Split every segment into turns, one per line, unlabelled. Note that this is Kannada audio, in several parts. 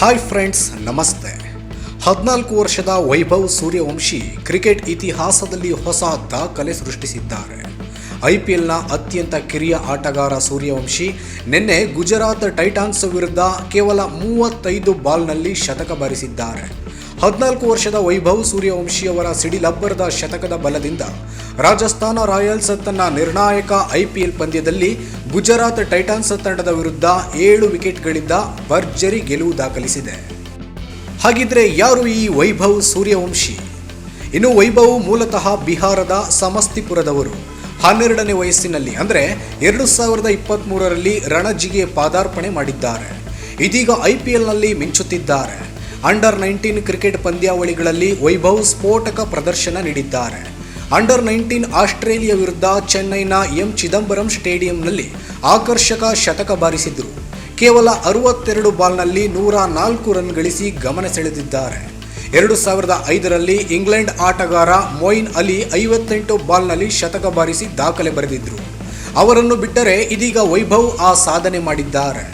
ಹಾಯ್ ಫ್ರೆಂಡ್ಸ್ ನಮಸ್ತೆ. ಹದಿನಾಲ್ಕು ವರ್ಷದ ವೈಭವ್ ಸೂರ್ಯವಂಶಿ ಕ್ರಿಕೆಟ್ ಇತಿಹಾಸದಲ್ಲಿ ಹೊಸ ದಾಖಲೆ ಸೃಷ್ಟಿಸಿದ್ದಾರೆ. ಐ ಪಿ ಎಲ್ನ ಅತ್ಯಂತ ಕಿರಿಯ ಆಟಗಾರ ಸೂರ್ಯವಂಶಿ ನಿನ್ನೆ ಗುಜರಾತ್ ಟೈಟಾನ್ಸ್ ವಿರುದ್ಧ ಕೇವಲ ಮೂವತ್ತೈದು ಬಾಲ್ನಲ್ಲಿ ಶತಕ ಬಾರಿಸಿದ್ದಾರೆ. ಹದಿನಾಲ್ಕು ವರ್ಷದ ವೈಭವ್ ಸೂರ್ಯವಂಶಿಯವರ ಸಿಡಿಲಬ್ಬರದ ಶತಕದ ಬಲದಿಂದ ರಾಜಸ್ಥಾನ ರಾಯಲ್ಸ್ ತನ್ನ ನಿರ್ಣಾಯಕ ಐಪಿಎಲ್ ಪಂದ್ಯದಲ್ಲಿ ಗುಜರಾತ್ ಟೈಟಾನ್ಸ್ ತಂಡದ ವಿರುದ್ಧ ಏಳು ವಿಕೆಟ್ಗಳಿಂದ ಭರ್ಜರಿ ಗೆಲುವು ದಾಖಲಿಸಿದೆ. ಹಾಗಿದ್ರೆ ಯಾರು ಈ ವೈಭವ್ ಸೂರ್ಯವಂಶಿ? ಇನ್ನು ವೈಭವ್ ಮೂಲತಃ ಬಿಹಾರದ ಸಮಸ್ತಿಪುರದವರು. ಹನ್ನೆರಡನೇ ವಯಸ್ಸಿನಲ್ಲಿ ಅಂದರೆ ಎರಡು ಸಾವಿರದ ಇಪ್ಪತ್ತ್ಮೂರರಲ್ಲಿ ರಣಜಿಗೆ ಪಾದಾರ್ಪಣೆ ಮಾಡಿದ್ದಾರೆ. ಇದೀಗ ಐ ಪಿ ಎಲ್ನಲ್ಲಿ ಮಿಂಚುತ್ತಿದ್ದಾರೆ. ಅಂಡರ್ ನೈನ್ಟೀನ್ ಕ್ರಿಕೆಟ್ ಪಂದ್ಯಾವಳಿಗಳಲ್ಲಿ ವೈಭವ್ ಸ್ಫೋಟಕ ಪ್ರದರ್ಶನ ನೀಡಿದ್ದಾರೆ. ಅಂಡರ್ ನೈನ್ಟೀನ್ ಆಸ್ಟ್ರೇಲಿಯಾ ವಿರುದ್ಧ ಚೆನ್ನೈನ ಎಂ ಚಿದಂಬರಂ ಸ್ಟೇಡಿಯಂನಲ್ಲಿ ಆಕರ್ಷಕ ಶತಕ ಬಾರಿಸಿದ್ದರು ಕೇವಲ ಅರವತ್ತೆರಡು ಬಾಲ್ನಲ್ಲಿ ನೂರ ನಾಲ್ಕು ರನ್ ಗಳಿಸಿ ಗಮನ ಸೆಳೆದಿದ್ದಾರೆ. ಎರಡು ಸಾವಿರದ ಐದರಲ್ಲಿ ಇಂಗ್ಲೆಂಡ್ ಆಟಗಾರ ಮೊಯಿನ್ ಅಲಿ ಐವತ್ತೆಂಟು ಬಾಲ್ನಲ್ಲಿ ಶತಕ ಬಾರಿಸಿ ದಾಖಲೆ ಬರೆದಿದ್ದರು ಅವರನ್ನು ಬಿಟ್ಟರೆ ಇದೀಗ ವೈಭವ್ ಆ ಸಾಧನೆ ಮಾಡಿದ್ದಾರೆ.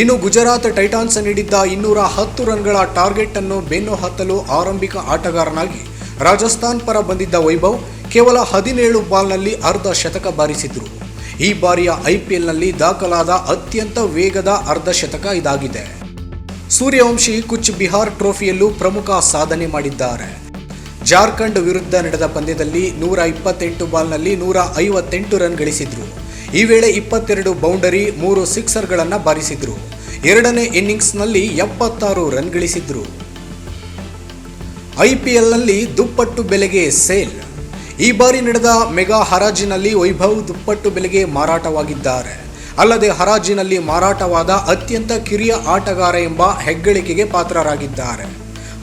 ಇನ್ನು ಗುಜರಾತ್ ಟೈಟಾನ್ಸ್ ನೀಡಿದ್ದ ಇನ್ನೂರ ಹತ್ತು ರನ್ಗಳ ಟಾರ್ಗೆಟ್ ಅನ್ನು ಬೆನ್ನು ಹತ್ತಲು ಆರಂಭಿಕ ಆಟಗಾರನಾಗಿ ರಾಜಸ್ಥಾನ್ ಪರ ಬಂದಿದ್ದ ವೈಭವ್ ಕೇವಲ ಹದಿನೇಳು ಬಾಲ್ನಲ್ಲಿ ಅರ್ಧ ಶತಕ ಬಾರಿಸಿದ್ರು. ಈ ಬಾರಿಯ ಐಪಿಎಲ್ನಲ್ಲಿ ದಾಖಲಾದ ಅತ್ಯಂತ ವೇಗದ ಅರ್ಧ ಶತಕ ಇದಾಗಿದೆ. ಸೂರ್ಯವಂಶಿ ಕುಚ್ ಬಿಹಾರ್ ಟ್ರೋಫಿಯಲ್ಲೂ ಪ್ರಮುಖ ಸಾಧನೆ ಮಾಡಿದ್ದಾರೆ. ಜಾರ್ಖಂಡ್ ವಿರುದ್ಧ ನಡೆದ ಪಂದ್ಯದಲ್ಲಿ ನೂರ ಇಪ್ಪತ್ತೆಂಟು ಬಾಲ್ನಲ್ಲಿ ನೂರ ಐವತ್ತೆಂಟು ರನ್ ಗಳಿಸಿದ್ರು. ಈ ವೇಳೆ ಇಪ್ಪತ್ತೆರಡು ಬೌಂಡರಿ, ಮೂರು ಸಿಕ್ಸರ್ಗಳನ್ನು ಬಾರಿಸಿದ್ರು. ಎರಡನೇ ಇನ್ನಿಂಗ್ಸ್ನಲ್ಲಿ ಎಪ್ಪತ್ತಾರು ರನ್ ಗಳಿಸಿದ್ರು. ಐಪಿಎಲ್ನಲ್ಲಿ ದುಪ್ಪಟ್ಟು ಬೆಲೆಗೆ ಸೇಲ್. ಈ ಬಾರಿ ನಡೆದ ಮೆಗಾ ಹರಾಜಿನಲ್ಲಿ ವೈಭವ್ ದುಪ್ಪಟ್ಟು ಬೆಲೆಗೆ ಮಾರಾಟವಾಗಿದ್ದಾರೆ. ಅಲ್ಲದೆ ಹರಾಜಿನಲ್ಲಿ ಮಾರಾಟವಾದ ಅತ್ಯಂತ ಕಿರಿಯ ಆಟಗಾರ ಎಂಬ ಹೆಗ್ಗಳಿಕೆಗೆ ಪಾತ್ರರಾಗಿದ್ದಾರೆ.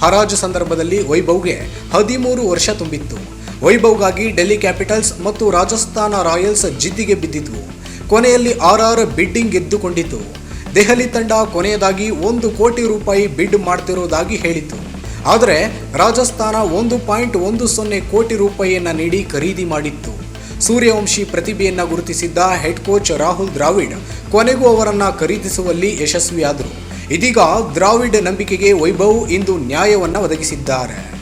ಹರಾಜು ಸಂದರ್ಭದಲ್ಲಿ ವೈಭವ್ಗೆ ಹದಿಮೂರು ವರ್ಷ ತುಂಬಿತ್ತು. ವೈಭವ್ಗಾಗಿ ಡೆಲ್ಲಿ ಕ್ಯಾಪಿಟಲ್ಸ್ ಮತ್ತು ರಾಜಸ್ಥಾನ ರಾಯಲ್ಸ್ ಜಿದ್ದಿಗೆ ಬಿದ್ದಿದ್ವು. ಕೊನೆಯಲ್ಲಿ ಆರ್ಆರ್ ಬಿಡ್ಡಿಂಗ್ ಗೆದ್ದುಕೊಂಡಿತು. ದೆಹಲಿ ತಂಡ ಕೊನೆಯದಾಗಿ ಒಂದು ಕೋಟಿ ರೂಪಾಯಿ ಬಿಡ್ ಮಾಡ್ತಿರೋದಾಗಿ ಹೇಳಿತು. ಆದರೆ ರಾಜಸ್ಥಾನ ಒಂದು ಪಾಯಿಂಟ್ ಒಂದು ಸೊನ್ನೆ ಕೋಟಿ ರೂಪಾಯಿಯನ್ನು ನೀಡಿ ಖರೀದಿ ಮಾಡಿತ್ತು. ಸೂರ್ಯವಂಶಿ ಪ್ರತಿಭೆಯನ್ನ ಗುರುತಿಸಿದ್ದ ಹೆಡ್ ಕೋಚ್ ರಾಹುಲ್ ದ್ರಾವಿಡ್ ಕೊನೆಗೂ ಅವರನ್ನು ಖರೀದಿಸುವಲ್ಲಿ ಯಶಸ್ವಿಯಾದರು. ಇದೀಗ ದ್ರಾವಿಡ್ ನಂಬಿಕೆಗೆ ವೈಭವ್ ಇಂದು ನ್ಯಾಯವನ್ನ ಒದಗಿಸಿದ್ದಾರೆ.